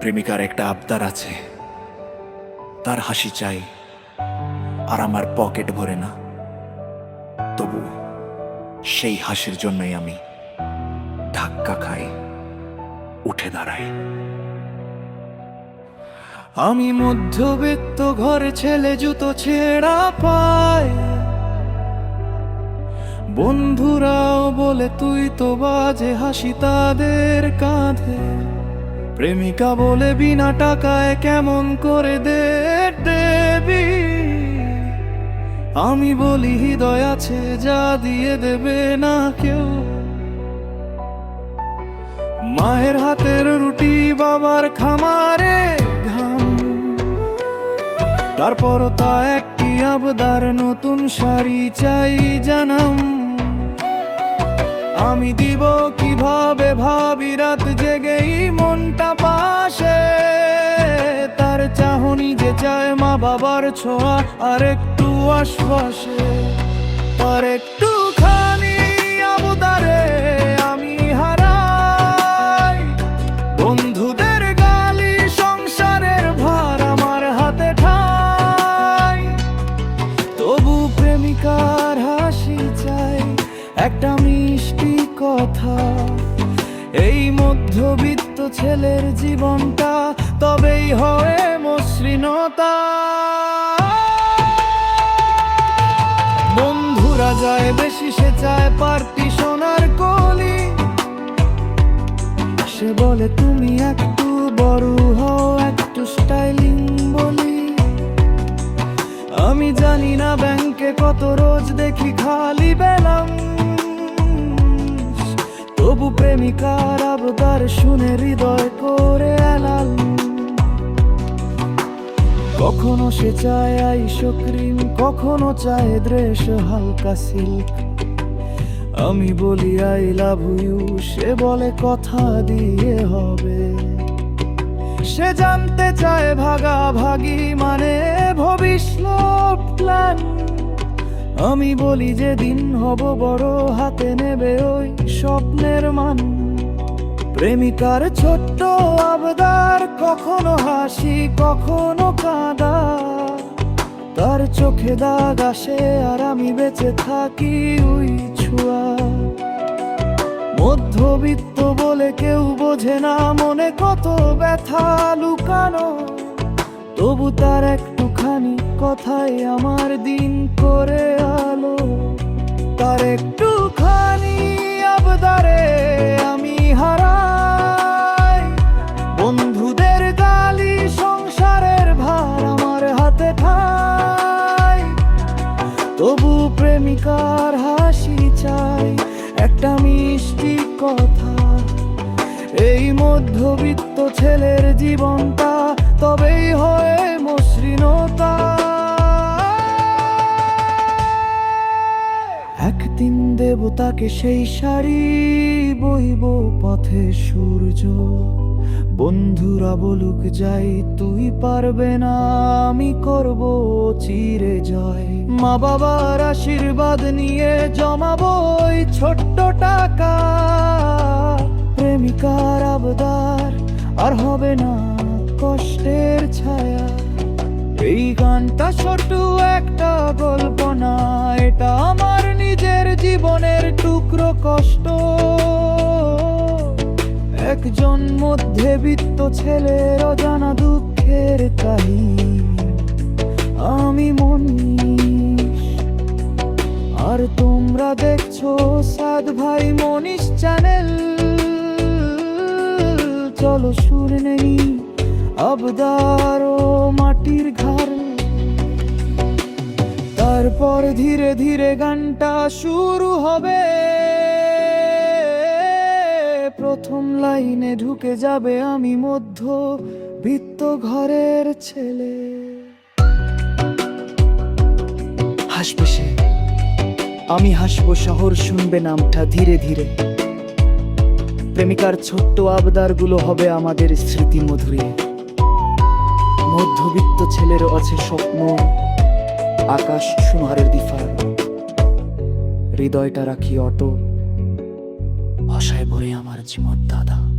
প্রেমিকার একটা আবদার আছে। তার হাসি চাই, আর আমার পকেট ভরে না। তবু সেই হাসির জন্যই আমি ধাক্কা খাই, উঠে দাঁড়াই। আমি মধ্যবিত্ত ঘরে ছেলে জুতো ছেঁড়া পায় বন্ধুরাও বলে, তুই তো বাজে হাসি তাদের কাঁধে। প্রেমিকা বলে বিনা টাকায় কেমন করে দে দেবী? আমি বলি হৃদয় আছে, যা দিয়ে দেবে না কেউ। মায়ের হাতের রুটি বাবার খামারে ঘাম। তারপর তা একটি আবদার, নতুন শাড়ি চাই জানাম। আমি দিব কীভাবে ভাবি রাত জেগেই মনটা পাশে? তার চাহনি যে চায় মা বাবার ছোঁয়া আর একটু আশ্বাসে মধ্যবিত্ত ছেলের জীবনটা তবেই হয় মসৃণতা। বন্ধুরা যায় বেশি, সে চায় পার্টি সোনার কলি। সে বলে, তুমি একটু বড় হও, একটু স্টাইলিং বলি। আমি জানি না ব্যাংকে কত রোজ দেখি খালি বেলাম। তবু প্রেমিকার আবদার শুনে হৃদয় করে এলাল কখনো সে চায় আইসক্রিম, কখনো চায় ড্রেস হালকা সিল্ক। আমি বলি, আই লাভ ইউ। সে বলে, কথা দিয়ে হবে। সে জানতে চায়, ভাগাভাগি মানে ভবিষ্যৎ প্ল্যান আমি বলি যে দিন হব বড়, হাতে নেবে ওই স্বপ্নের মান। প্রেমিকার ছোট্ট আবদার, কখনো হাসি, কখনো কাঁদা। তার চোখে দাগ আসে আর আমি বেঁচে থাকি ওই ছুয়া। মধ্যবিত্ত বলে কেউ বোঝে না মনে কত ব্যথা লুকানো। তবু তার একটুখানি কথাই আমার দিন করে আলো। তার একটুখানি আবদারে আমি হারাই। বন্ধুদের গালি, সংসারের ভার আমার হাতে ঠাই। তবু প্রেমিকার হাসি চাই, একটা মিষ্টি কথা। এই মধ্যবিত্ত ছেলের জীবনটা তবেই হয় একদিন দেব তাকে সেই শাড়ি বইব পথে সূর্য। বন্ধুরা বলুক, যাই, তুই পারবে না, আমি করব চিরে জয়। মা বাবার আশীর্বাদ নিয়ে জমাবো ওই ছোট্ট টাকা। প্রেমিকার আবদার, আর হবে না কষ্টের ছায়া। এই গানটা ছোট একটা গল্প না, এটা আমার নিজের জীবনের টুকরো কষ্ট। একজন মধ্যবিত্ত ছেলের অজানা দুঃখের কাহিনী আমি মনীষ। আর তোমরা দেখছ সাদ ভাই মনীষ চ্যানেল। চলো সুর নেই। আবদার ও মাটির ঘর তারপর ধীরে ধীরে গানটা শুরু হবে। প্রথম লাইনে ঢুকে যাবে আমি মধ্য বৃত্ত ঘরের ছেলে। হাসবে সে। আমি হাসবো, শহর শুনবে নামটা ধীরে ধীরে। প্রেমিকার ছোট্ট আবদারগুলো হবে আমাদের স্মৃতি মধুরে মধ্যবিত্ত ছেলের আছে স্বপ্ন। আকাশ সুনারের দিফা হৃদয়টা রাখি অটো ভাষায় ভরে আমার জীবন দাদা।